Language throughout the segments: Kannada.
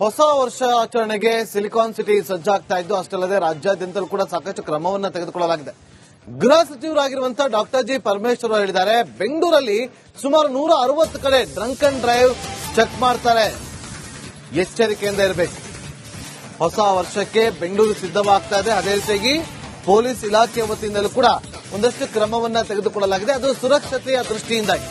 ಹೊಸ ವರ್ಷ ಆಚರಣೆಗೆ ಸಿಲಿಕಾನ್ ಸಿಟಿ ಸಜ್ಜಾಗ್ತಾ ಇದ್ದು, ಅಷ್ಟಲ್ಲದೆ ರಾಜ್ಯಾದ್ಯಂತಲೂ ಕೂಡ ಸಾಕಷ್ಟು ಕ್ರಮವನ್ನ ತೆಗೆದುಕೊಳ್ಳಲಾಗಿದೆ. ಗೃಹ ಸಚಿವರಾಗಿರುವಂತಹ ಡಾಕ್ಟರ್ ಜಿ. ಪರಮೇಶ್ವರ್ ಹೇಳಿದ್ದಾರೆ, ಬೆಂಗಳೂರಲ್ಲಿ ಸುಮಾರು ನೂರ ಅರವತ್ತು ಕಡೆ ಡ್ರಂಕ್ ಅಂಡ್ ಡ್ರೈವ್ ಚೆಕ್ ಮಾಡ್ತಾರೆ. ಎಚ್ಚರಿಕೆಯಿಂದ ಇರಬೇಕು. ಹೊಸ ವರ್ಷಕ್ಕೆ ಬೆಂಗಳೂರು ಸಿದ್ಧವಾಗ್ತಾ ಇದೆ. ಅದೇ ರೀತಿಯಾಗಿ ಪೊಲೀಸ್ ಇಲಾಖೆ ವತಿಯಿಂದಲೂ ಕೂಡ ಒಂದಷ್ಟು ಕ್ರಮವನ್ನ ತೆಗೆದುಕೊಳ್ಳಲಾಗಿದೆ. ಅದು ಸುರಕ್ಷತೆಯ ದೃಷ್ಟಿಯಿಂದಾಗಿ.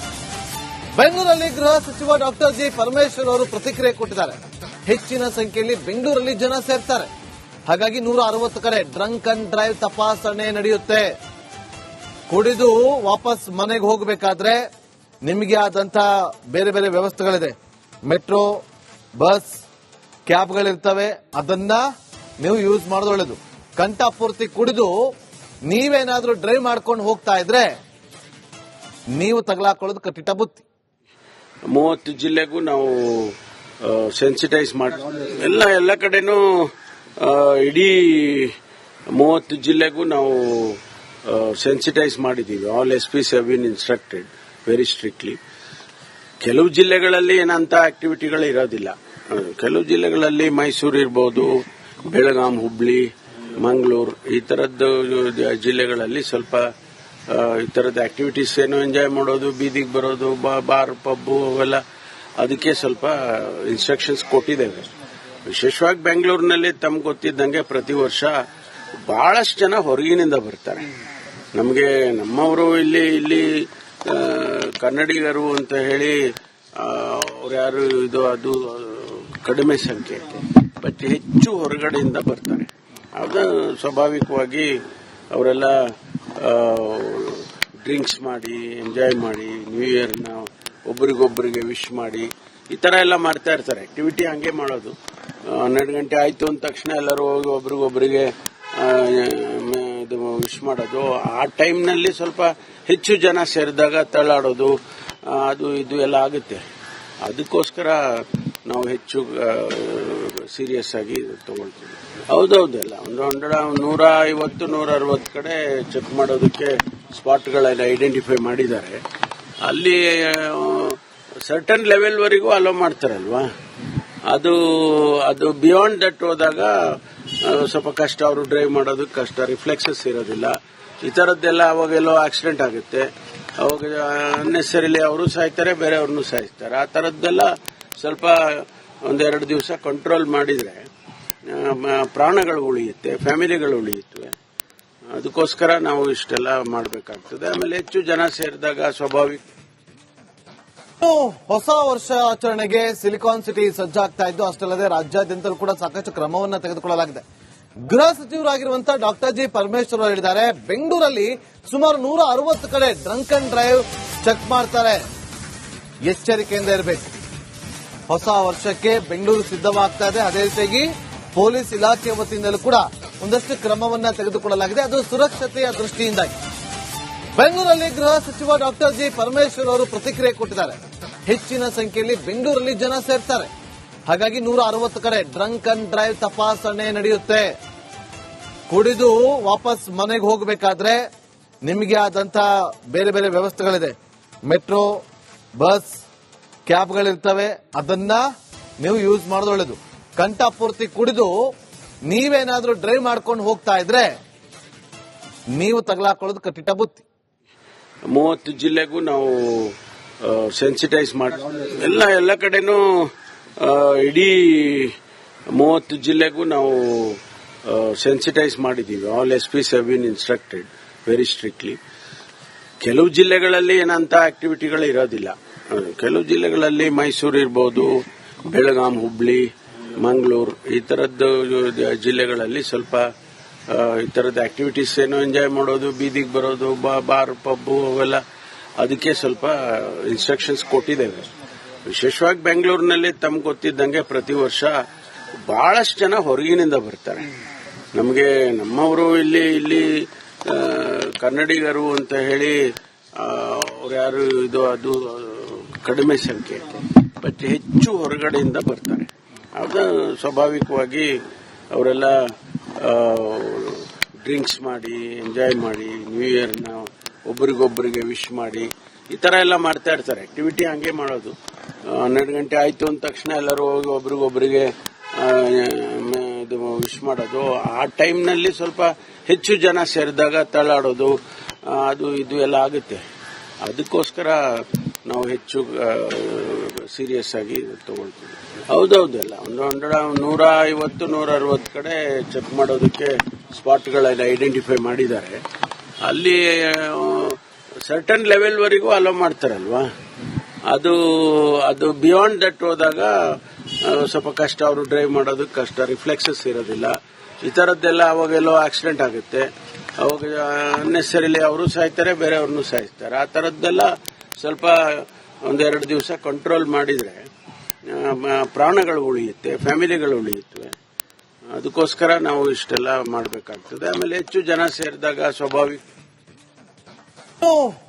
ಬೆಂಗಳೂರಲ್ಲಿ ಗೃಹ ಸಚಿವ ಡಾಕ್ಟರ್ ಜಿ. ಪರಮೇಶ್ವರ್ ಅವರು ಪ್ರತಿಕ್ರಿಯೆ ಕೊಟ್ಟಿದ್ದಾರೆ. ಹೆಚ್ಚಿನ ಸಂಖ್ಯೆಯಲ್ಲಿ ಬೆಂಗಳೂರಲ್ಲಿ ಜನ ಸೇರ್ತಾರೆ. ಹಾಗಾಗಿ ನೂರ ಅರವತ್ತು ಕಡೆ ಡ್ರಂಕ್ ಅಂಡ್ ಡ್ರೈವ್ ತಪಾಸಣೆ ನಡೆಯುತ್ತೆ. ಕುಡಿದು ವಾಪಸ್ ಮನೆಗೆ ಹೋಗಬೇಕಾದ್ರೆ ನಿಮಗೆ ಆದಂತ ಬೇರೆ ಬೇರೆ ವ್ಯವಸ್ಥೆಗಳಿದೆ. ಮೆಟ್ರೋ, ಬಸ್, ಕ್ಯಾಬ್ಗಳಿರ್ತವೆ. ಅದನ್ನ ನೀವು ಯೂಸ್ ಮಾಡೋದು ಒಳ್ಳೇದು. ಕಂಠ ಪೂರ್ತಿ ಕುಡಿದು ನೀವೇನಾದ್ರೂ ಡ್ರೈವ್ ಮಾಡ್ಕೊಂಡು ಹೋಗ್ತಾ ಇದ್ರೆ ನೀವು ತಗಲಾಕೊಳ್ಳೋದು ಕಟ್ಟಿಟ ಬುತ್ತಿ. ಮೂವತ್ತು ಜಿಲ್ಲೆಗೂ ನಾವು ಸೆನ್ಸಿಟೈಸ್ ಮಾಡಿ ಎಲ್ಲ ಎಲ್ಲ ಕಡೆನೂ ಇಡೀ ಮೂವತ್ತು ಜಿಲ್ಲೆಗೂ ನಾವು ಸೆನ್ಸಿಟೈಸ್ ಮಾಡಿದ್ದೀವಿ. All S P have been instructed very strictly ಕೆಲವು ಜಿಲ್ಲೆಗಳಲ್ಲಿ ಏನಂತ ಆಕ್ಟಿವಿಟಿಗಳು ಇರೋದಿಲ್ಲ. ಕೆಲವು ಜಿಲ್ಲೆಗಳಲ್ಲಿ ಮೈಸೂರು ಇರಬಹುದು ಬೆಳಗಾಂ, ಹುಬ್ಳಿ, ಮಂಗಳೂರು, ಈ ತರದ್ದು ಜಿಲ್ಲೆಗಳಲ್ಲಿ ಸ್ವಲ್ಪ ಈ ತರದ ಆಕ್ಟಿವಿಟೀಸ್ ಏನು ಎಂಜಾಯ್ ಮಾಡೋದು, ಬೀದಿಗೆ ಬರೋದು ಬಾರ್, ಪಬ್ಬು, ಅವೆಲ್ಲ ಅದಕ್ಕೆ ಸ್ವಲ್ಪ ಇನ್ಸ್ಟ್ರಕ್ಷನ್ಸ್ ಕೊಟ್ಟಿದ್ದೇವೆ. ವಿಶೇಷವಾಗಿ ಬೆಂಗಳೂರಿನಲ್ಲಿ ತಮ್ಗೆ ಗೊತ್ತಿದ್ದಂಗೆ ಪ್ರತಿ ವರ್ಷ ಬಹಳಷ್ಟು ಜನ ಹೊರಗಿನಿಂದ ಬರ್ತಾರೆ. ನಮಗೆ ನಮ್ಮವರು ಇಲ್ಲಿ ಇಲ್ಲಿ ಕನ್ನಡಿಗರು ಅಂತ ಹೇಳಿ ಅವ್ರು ಯಾರು ಇದು, ಅದು, ಕಡಿಮೆ ಸಂಖ್ಯೆ ಬಟ್ ಹೆಚ್ಚು ಹೊರಗಡೆಯಿಂದ ಬರ್ತಾರೆ. ಅದು ಸ್ವಾಭಾವಿಕವಾಗಿ ಅವರೆಲ್ಲ ಡ್ರಿಂಕ್ಸ್ ಮಾಡಿ ಎಂಜಾಯ್ ಮಾಡಿ ನ್ಯೂ ಇಯರ್ನ ಒಬ್ರಿಗೊಬ್ಬರಿಗೆ ವಿಶ್ ಮಾಡಿ ಈ ತರ ಎಲ್ಲ ಮಾಡ್ತಾ ಇರ್ತಾರೆ. ಆಕ್ಟಿವಿಟಿ ಹಂಗೆ ಮಾಡೋದು. ಹನ್ನೆರಡು ಗಂಟೆ ಆಯ್ತು ಅಂದ ತಕ್ಷಣ ಎಲ್ಲರೂ ಹೋಗಿ ಒಬ್ರಿಗೊಬ್ಬರಿಗೆ ಆ, ಇದು ವಿಶ್ ಮಾಡೋದು. ಆ ಟೈಮ್ನಲ್ಲಿ ಸ್ವಲ್ಪ ಹೆಚ್ಚು ಜನ ಸೇರಿದಾಗ ತಳ್ಳಾಡೋದು ಅದು ಇದು ಎಲ್ಲ ಆಗುತ್ತೆ. ಅದಕ್ಕೋಸ್ಕರ ನಾವು ಹೆಚ್ಚು ಸೀರಿಯಸ್ ಆಗಿ ತಗೊಳ್ತೀವಿ. ಹೌದೌದಲ್ಲ ಒಂದು ಹಂಡ್ರೆಡ್ ನೂರ ಐವತ್ತು ನೂರ ಅರವತ್ತು ಕಡೆ ಚೆಕ್ ಮಾಡೋದಕ್ಕೆ ಸ್ಪಾಟ್ಗಳೆಲ್ಲ ಐಡೆಂಟಿಫೈ ಮಾಡಿದ್ದಾರೆ. ಅಲ್ಲಿ ಸರ್ಟನ್ ಲೆವೆಲ್ವರೆಗೂ ಅಲೋ ಮಾಡ್ತಾರಲ್ವಾ? ಅದು ಅದು ಬಿಯಾಂಡ್ ದಟ್ ಹೋದಾಗ ಸ್ವಲ್ಪ ಕಷ್ಟ, ಅವರು ಡ್ರೈವ್ ಮಾಡೋದಕ್ಕೆ ಕಷ್ಟ ರಿಫ್ಲೆಕ್ಸಸ್ ಇರೋದಿಲ್ಲ. ಈ ಥರದ್ದೆಲ್ಲ ಅವಾಗೆಲ್ಲೋ ಆಕ್ಸಿಡೆಂಟ್ ಆಗುತ್ತೆ. ಅವಾಗ ಅನ್ನೆಸರಿಲಿ ಅವರು ಸಾಯ್ತಾರೆ, ಬೇರೆಯವ್ರನ್ನೂ ಸಾಯಿಸ್ತಾರೆ. ಆ ಥರದ್ದೆಲ್ಲ ಸ್ವಲ್ಪ ಒಂದೆರಡು ದಿವಸ ಕಂಟ್ರೋಲ್ ಮಾಡಿದರೆ ಪ್ರಾಣಗಳು ಉಳಿಯುತ್ತೆ ಫ್ಯಾಮಿಲಿಗಳು ಉಳಿಯುತ್ತವೆ. ಅದಕ್ಕೋಸ್ಕರ ನಾವು ಇಷ್ಟೆಲ್ಲ ಮಾಡಬೇಕಾಗ್ತದೆ. ಆಮೇಲೆ ಹೆಚ್ಚು ಜನ ಸೇರಿದಾಗ ಸ್ವಾಭಾವಿಕ ಹೊಸ ವರ್ಷ ಆಚರಣೆಗೆ ಸಿಲಿಕಾನ್ ಸಿಟಿ ಸಜ್ಜಾಗ್ತಾ ಇದ್ದು, ಅಷ್ಟಲ್ಲದೆ ರಾಜ್ಯಾದ್ಯಂತಲೂ ಕೂಡ ಸಾಕಷ್ಟು ಕ್ರಮವನ್ನ ತೆಗೆದುಕೊಳ್ಳಲಾಗಿದೆ. ಗೃಹ ಸಚಿವರಾಗಿರುವಂತಹ ಡಾಕ್ಟರ್ ಜಿ ಪರಮೇಶ್ವರ್ ಹೇಳಿದ್ದಾರೆ, ಬೆಂಗಳೂರಲ್ಲಿ ಸುಮಾರು ನೂರ ಅರವತ್ತು ಕಡೆ ಡ್ರಂಕ್ ಅಂಡ್ ಡ್ರೈವ್ ಚೆಕ್ ಮಾಡ್ತಾರೆ. ಎಚ್ಚರಿಕೆಯಿಂದ ಇರಬೇಕು. ಹೊಸ ವರ್ಷಕ್ಕೆ ಬೆಂಗಳೂರು ಸಿದ್ಧವಾಗ್ತಾ ಇದೆ. ಅದೇ ರೀತಿಯಾಗಿ ಪೊಲೀಸ್ ಇಲಾಖೆ ವತಿಯಿಂದಲೂ ಕೂಡ ಒಂದಷ್ಟು ಕ್ರಮವನ್ನ ತೆಗೆದುಕೊಳ್ಳಲಾಗಿದೆ. ಅದು ಸುರಕ್ಷತೆಯ ದೃಷ್ಟಿಯಿಂದಾಗಿ. ಬೆಂಗಳೂರಲ್ಲಿ ಗೃಹ ಸಚಿವ ಡಾಕ್ಟರ್ ಜಿ ಪರಮೇಶ್ವರ್ ಅವರು ಪ್ರತಿಕ್ರಿಯೆ ಕೊಟ್ಟಿದ್ದಾರೆ. ಹೆಚ್ಚಿನ ಸಂಖ್ಯೆಯಲ್ಲಿ ಬೆಂಗಳೂರಲ್ಲಿ ಜನ ಸೇರ್ತಾರೆ. ಹಾಗಾಗಿ ನೂರ ಅರವತ್ತು ಕಡೆ ಡ್ರಂಕ್ ಅಂಡ್ ಡ್ರೈವ್ ತಪಾಸಣೆ ನಡೆಯುತ್ತೆ. ಕುಡಿದು ವಾಪಸ್ ಮನೆಗೆ ಹೋಗಬೇಕಾದ್ರೆ ನಿಮಗೆ ಆದಂತ ಬೇರೆ ಬೇರೆ ವ್ಯವಸ್ಥೆಗಳಿದೆ. ಮೆಟ್ರೋ, ಬಸ್, ಕ್ಯಾಬ್ಗಳಿರ್ತವೆ. ಅದನ್ನ ನೀವು ಯೂಸ್ ಮಾಡೋದು ಒಳ್ಳೇದು. ಕಂಠ ಪೂರ್ತಿ ಕುಡಿದು ನೀವೇನಾದ್ರೂ ಡ್ರೈವ್ ಮಾಡ್ಕೊಂಡು ಹೋಗ್ತಾ ಇದ್ರೆ ನೀವು ತಗಲಾಕೊಳ್ಳೋದು ಕಟ್ಟಿಟ ಬುತ್ತಿ. ಮೂವತ್ತು ಜಿಲ್ಲೆಗೂ ನಾವು ಸೆನ್ಸಿಟೈಸ್ ಮಾಡಿ, ಎಲ್ಲ ಎಲ್ಲ ಕಡೆನೂ ಇಡೀ ಮೂವತ್ತು ಜಿಲ್ಲೆಗೂ ನಾವು ಸೆನ್ಸಿಟೈಸ್ ಮಾಡಿದ್ದೀವಿ. All S P have been instructed very strictly ಕೆಲವು ಜಿಲ್ಲೆಗಳಲ್ಲಿ ಏನಂತ ಆಕ್ಟಿವಿಟಿಗಳು ಇರೋದಿಲ್ಲ. ಕೆಲವು ಜಿಲ್ಲೆಗಳಲ್ಲಿ ಮೈಸೂರು ಇರ್ಬೋದು, ಬೆಳಗಾಂ, ಹುಬ್ಳಿ ಮಂಗಳೂರು, ಈ ತರದ್ದು ಜಿಲ್ಲೆಗಳಲ್ಲಿ ಸ್ವಲ್ಪ ಈ ತರದ ಆಕ್ಟಿವಿಟೀಸ್ ಏನೋ ಎಂಜಾಯ್ ಮಾಡೋದು, ಬೀದಿಗೆ ಬರೋದು ಬಾರ್ ಪಬ್ಬು ಅವೆಲ್ಲ ಅದಕ್ಕೆ ಸ್ವಲ್ಪ ಇನ್ಸ್ಟ್ರಕ್ಷನ್ಸ್ ಕೊಟ್ಟಿದ್ದೇವೆ. ವಿಶೇಷವಾಗಿ ಬೆಂಗಳೂರಿನಲ್ಲಿ ತಮ್ಗೆ ಗೊತ್ತಿದ್ದಂಗೆ ಪ್ರತಿ ವರ್ಷ ಬಹಳಷ್ಟು ಜನ ಹೊರಗಿನಿಂದ ಬರ್ತಾರೆ. ನಮಗೆ ನಮ್ಮವರು ಇಲ್ಲಿ ಇಲ್ಲಿ ಕನ್ನಡಿಗರು ಅಂತ ಹೇಳಿ ಅವ್ರು ಯಾರು ಇದು, ಅದು, ಕಡಿಮೆ ಸಂಖ್ಯೆ ಬಟ್ ಹೆಚ್ಚು ಹೊರಗಡೆಯಿಂದ ಬರ್ತಾರೆ. ಅದು ಸ್ವಾಭಾವಿಕವಾಗಿ ಅವರೆಲ್ಲ ಡ್ರಿಂಕ್ಸ್ ಮಾಡಿ, ಎಂಜಾಯ್ ಮಾಡಿ ನ್ಯೂ ಇಯರ್ನ ಒಬ್ರಿಗೊಬ್ಬರಿಗೆ ವಿಶ್ ಮಾಡಿ, ಈ ತರ ಎಲ್ಲ ಮಾಡ್ತಾ ಇರ್ತಾರೆ. ಆಕ್ಟಿವಿಟಿ ಹಂಗೆ ಮಾಡೋದು. ಹನ್ನೆರಡು ಗಂಟೆ ಆಯ್ತು ಅಂದ ತಕ್ಷಣ ಎಲ್ಲರೂ ಹೋಗಿ ಒಬ್ರಿಗೊಬ್ಬರಿಗೆ ಇದು ವಿಶ್ ಮಾಡೋದು. ಆ ಟೈಮ್ನಲ್ಲಿ ಸ್ವಲ್ಪ ಹೆಚ್ಚು ಜನ ಸೇರಿದಾಗ ತಳ್ಳಾಡೋದು ಅದು ಇದು ಎಲ್ಲ ಆಗುತ್ತೆ. ಅದಕ್ಕೋಸ್ಕರ ನಾವು ಹೆಚ್ಚು ಸೀರಿಯಸ್ ಆಗಿ ತಗೊಳ್ತೀವಿ ಹೌದೌದಲ್ಲ, ಒಂದು ಹಂಡ್ರೆಡ್ ನೂರ ಐವತ್ತು ನೂರ ಅರವತ್ತು ಕಡೆ ಚೆಕ್ ಮಾಡೋದಕ್ಕೆ ಸ್ಪಾಟ್ಗಳೆಲ್ಲ ಐಡೆಂಟಿಫೈ ಮಾಡಿದ್ದಾರೆ. ಅಲ್ಲಿ ಸರ್ಟನ್ ಲೆವೆಲ್ವರೆಗೂ ಅಲೋ ಮಾಡ್ತಾರಲ್ವಾ? ಅದು ಅದು ಬಿಯಾಂಡ್ ದಟ್ ಹೋದಾಗ ಸ್ವಲ್ಪ ಕಷ್ಟ, ಅವರು ಡ್ರೈವ್ ಮಾಡೋದಕ್ಕೆ ಕಷ್ಟ ರಿಫ್ಲೆಕ್ಸಸ್ ಇರೋದಿಲ್ಲ. ಈ ಥರದ್ದೆಲ್ಲ ಅವಾಗೆಲ್ಲೋ ಆಕ್ಸಿಡೆಂಟ್ ಆಗುತ್ತೆ. ಅವಾಗ ಅನ್ನೆಸರಿಲಿ ಅವರು ಸಾಯ್ತಾರೆ, ಬೇರೆಯವ್ರನ್ನೂ ಸಾಯಿಸ್ತಾರೆ. ಆ ಥರದ್ದೆಲ್ಲ ಸ್ವಲ್ಪ ಒಂದೆರಡು ದಿವಸ ಕಂಟ್ರೋಲ್ ಮಾಡಿದರೆ ಪ್ರಾಣಗಳು ಉಳಿಯುತ್ತೆ ಫ್ಯಾಮಿಲಿಗಳು ಉಳಿಯುತ್ತವೆ. ಅದಕ್ಕೋಸ್ಕರ ನಾವು ಇಷ್ಟೆಲ್ಲ ಮಾಡಬೇಕಾಗ್ತದೆ. ಆಮೇಲೆ ಹೆಚ್ಚು ಜನ ಸೇರಿದಾಗ ಸ್ವಾಭಾವಿಕ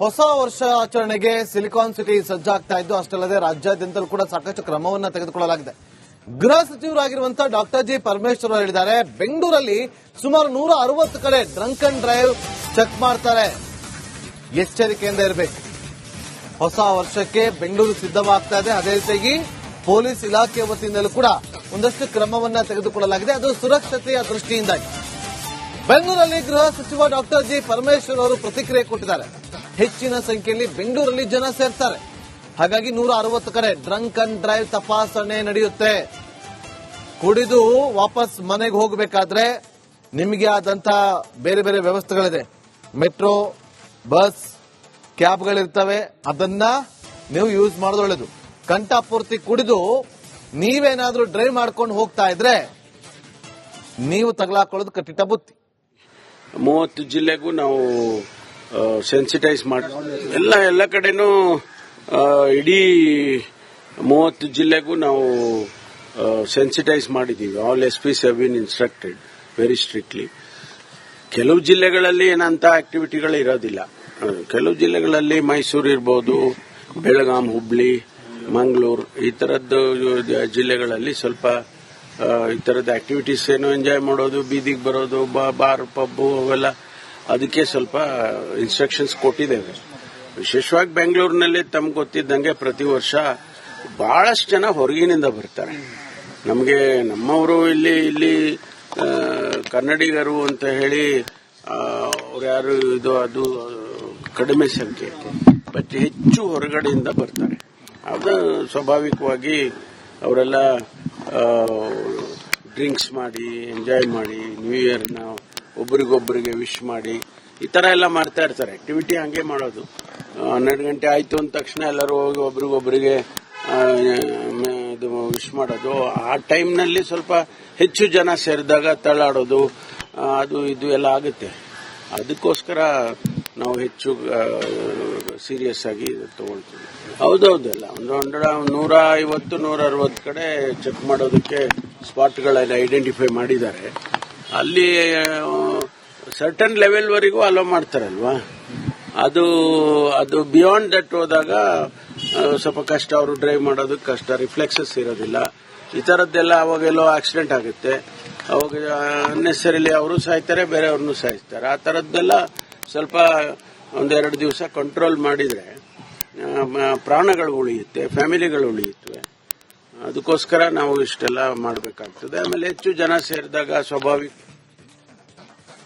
ಹೊಸ ವರ್ಷ ಆಚರಣೆಗೆ ಸಿಲಿಕಾನ್ ಸಿಟಿ ಸಜ್ಜಾಗ್ತಾ ಇದ್ದು, ಅಷ್ಟಲ್ಲದೆ ರಾಜ್ಯಾದ್ಯಂತಲೂ ಕೂಡ ಸಾಕಷ್ಟು ಕ್ರಮವನ್ನ ತೆಗೆದುಕೊಳ್ಳಲಾಗಿದೆ. ಗೃಹ ಸಚಿವರಾಗಿರುವಂತಹ ಡಾಕ್ಟರ್ ಜಿ. ಪರಮೇಶ್ವರ್ ಹೇಳಿದ್ದಾರೆ, ಬೆಂಗಳೂರಲ್ಲಿ ಸುಮಾರು ನೂರ ಅರವತ್ತು ಕಡೆ ಡ್ರಂಕ್ ಅಂಡ್ ಡ್ರೈವ್ ಚೆಕ್ ಮಾಡ್ತಾರೆ. ಎಚ್ಚರಿಕೆಯಿಂದ ಇರಬೇಕು. ಹೊಸ ವರ್ಷಕ್ಕೆ ಬೆಂಗಳೂರು ಸಿದ್ಧವಾಗ್ತಾ ಇದೆ. ಅದೇ ರೀತಿಯಾಗಿ ಪೊಲೀಸ್ ಇಲಾಖೆ ವತಿಯಿಂದಲೂ ಕೂಡ ಒಂದಷ್ಟು ಕ್ರಮವನ್ನ ತೆಗೆದುಕೊಳ್ಳಲಾಗಿದೆ. ಅದು ಸುರಕ್ಷತೆಯ ದೃಷ್ಟಿಯಿಂದಾಗಿ. ಬೆಂಗಳೂರಲ್ಲಿ ಗೃಹ ಸಚಿವ ಡಾಕ್ಟರ್ ಜಿ ಪರಮೇಶ್ವರ್ ಅವರು ಪ್ರತಿಕ್ರಿಯೆ ಕೊಟ್ಟಿದ್ದಾರೆ. ಹೆಚ್ಚಿನ ಸಂಖ್ಯೆಯಲ್ಲಿ ಬೆಂಗಳೂರಲ್ಲಿ ಜನ ಸೇರ್ತಾರೆ. ಹಾಗಾಗಿ ನೂರ ಅರವತ್ತು ಕಡೆ ಡ್ರಂಕ್ ಅಂಡ್ ಡ್ರೈವ್ ತಪಾಸಣೆ ನಡೆಯುತ್ತೆ. ಕುಡಿದು ವಾಪಸ್ ಮನೆಗೆ ಹೋಗಬೇಕಾದ್ರೆ ನಿಮಗೆ ಆದಂತ ಬೇರೆ ಬೇರೆ ವ್ಯವಸ್ಥೆಗಳಿದೆ. ಮೆಟ್ರೋ, ಬಸ್ ಕ್ಯಾಬ್ಗಳಿರ್ತವೆ ಅದನ್ನ ನೀವು ಯೂಸ್ ಮಾಡೋದು ಒಳ್ಳೇದು ಕಂಠ ಪೂರ್ತಿ ಕುಡಿದು ನೀವೇನಾದ್ರೂ ಡ್ರೈವ್ ಮಾಡ್ಕೊಂಡು ಹೋಗ್ತಾ ಇದ್ರೆ ನೀವು ತಗಲಾಕೊಳ್ಳೋದು ಕಟ್ಟಿಟ್ಟ ಬುತ್ತಿ. ಮೂವತ್ತು ಜಿಲ್ಲೆಗೂ ನಾವು ಸೆನ್ಸಿಟೈಸ್ ಮಾಡಿ, ಎಲ್ಲ ಎಲ್ಲ ಕಡೆನೂ ಇಡೀ ಮೂವತ್ತು ಜಿಲ್ಲೆಗೂ ನಾವು ಸೆನ್ಸಿಟೈಸ್ ಮಾಡಿದ್ದೀವಿ. All S Ps have been instructed very strictly ಕೆಲವು ಜಿಲ್ಲೆಗಳಲ್ಲಿ ಏನಂತ ಆಕ್ಟಿವಿಟಿಗಳು ಇರೋದಿಲ್ಲ. ಕೆಲವು ಜಿಲ್ಲೆಗಳಲ್ಲಿ ಮೈಸೂರು ಇರಬಹುದು ಬೆಳಗಾಂ, ಹುಬ್ಳಿ, ಮಂಗಳೂರು, ಈ ತರದ್ದು ಜಿಲ್ಲೆಗಳಲ್ಲಿ ಸ್ವಲ್ಪ ಈ ತರದ ಆಕ್ಟಿವಿಟೀಸ್ ಏನು ಎಂಜಾಯ್ ಮಾಡೋದು, ಬೀದಿಗೆ ಬರೋದು ಬಾರ್, ಪಬ್ಬು ಅವೆಲ್ಲ ಅದಕ್ಕೆ ಸ್ವಲ್ಪ ಇನ್ಸ್ಟ್ರಕ್ಷನ್ಸ್ ಕೊಟ್ಟಿದ್ದೇವೆ. ವಿಶೇಷವಾಗಿ ಬೆಂಗಳೂರಿನಲ್ಲಿ ತಮ್ಗೆ ಗೊತ್ತಿದ್ದಂಗೆ ಪ್ರತಿ ವರ್ಷ ಬಹಳಷ್ಟು ಜನ ಹೊರಗಿನಿಂದ ಬರ್ತಾರೆ. ನಮಗೆ ನಮ್ಮವರು ಇಲ್ಲಿ ಇಲ್ಲಿ ಕನ್ನಡಿಗರು ಅಂತ ಹೇಳಿ ಅವ್ರು ಯಾರು ಇದು, ಅದು ಕಡಿಮೆ ಸಂಖ್ಯೆ ಬಟ್ ಹೆಚ್ಚು ಹೊರಗಡೆಯಿಂದ ಬರ್ತಾರೆ. ಅದು ಸ್ವಾಭಾವಿಕವಾಗಿ ಅವರೆಲ್ಲ ಡ್ರಿಂಕ್ಸ್ ಮಾಡಿ, ಎಂಜಾಯ್ ಮಾಡಿ ನ್ಯೂ ಇಯರ್ನ ಒಬ್ಬರಿಗೊಬ್ಬರಿಗೆ ವಿಶ್ ಮಾಡಿ, ಈ ತರ ಎಲ್ಲ ಮಾಡ್ತಾ ಇರ್ತಾರೆ. ಆಕ್ಟಿವಿಟಿ ಹಂಗೆ ಮಾಡೋದು. ಹನ್ನೆರಡು ಗಂಟೆ ಆಯ್ತು ಅಂದ ತಕ್ಷಣ ಎಲ್ಲರೂ ಹೋಗಿ ಒಬ್ರಿಗೊಬ್ಬರಿಗೆ ಇದು ವಿಶ್ ಮಾಡೋದು. ಆ ಟೈಮ್ನಲ್ಲಿ ಸ್ವಲ್ಪ ಹೆಚ್ಚು ಜನ ಸೇರಿದಾಗ ತಳ್ಳಾಡೋದು ಅದು ಇದು ಎಲ್ಲ ಆಗುತ್ತೆ. ಅದಕ್ಕೋಸ್ಕರ ನಾವು ಹೆಚ್ಚು ಸೀರಿಯಸ್ ಆಗಿ ತಗೊಳ್ತೀವಿ. ಹೌದೌದಲ್ಲ, ಒಂದು ಹಂಡ್ರೆಡ್ ನೂರ ಐವತ್ತು ನೂರ ಅರವತ್ತು ಕಡೆ ಚೆಕ್ ಮಾಡೋದಕ್ಕೆ ಸ್ಪಾಟ್ಗಳೆಲ್ಲ ಐಡೆಂಟಿಫೈ ಮಾಡಿದ್ದಾರೆ. ಅಲ್ಲಿ ಸರ್ಟನ್ ಲೆವೆಲ್ವರೆಗೂ ಅಲೋ ಮಾಡ್ತಾರಲ್ವಾ? ಅದು ಅದು ಬಿಯಾಂಡ್ ದಟ್ ಹೋದಾಗ ಸ್ವಲ್ಪ ಕಷ್ಟ, ಅವರು ಡ್ರೈವ್ ಮಾಡೋದಕ್ಕೆ ಕಷ್ಟ ರಿಫ್ಲೆಕ್ಸಸ್ ಇರೋದಿಲ್ಲ. ಈ ಥರದ್ದೆಲ್ಲ ಅವಾಗೆಲ್ಲೋ ಆಕ್ಸಿಡೆಂಟ್ ಆಗುತ್ತೆ. ಅವಾಗ ಅನ್ನೆಸರಿಲಿ ಅವರು ಸಾಯ್ತಾರೆ, ಬೇರೆಯವ್ರನ್ನೂ ಸಾಯಿಸ್ತಾರೆ. ಆ ಥರದ್ದೆಲ್ಲ ಸ್ವಲ್ಪ ಒಂದೆರಡು ದಿವಸ ಕಂಟ್ರೋಲ್ ಮಾಡಿದರೆ ಪ್ರಾಣಗಳು ಉಳಿಯುತ್ತೆ ಫ್ಯಾಮಿಲಿಗಳು ಉಳಿಯುತ್ತವೆ. ಅದಕ್ಕೋಸ್ಕರ ನಾವು ಇಷ್ಟೆಲ್ಲ ಮಾಡಬೇಕಾಗ್ತದೆ. ಆಮೇಲೆ ಹೆಚ್ಚು ಜನ ಸೇರಿದಾಗ ಸ್ವಾಭಾವಿಕ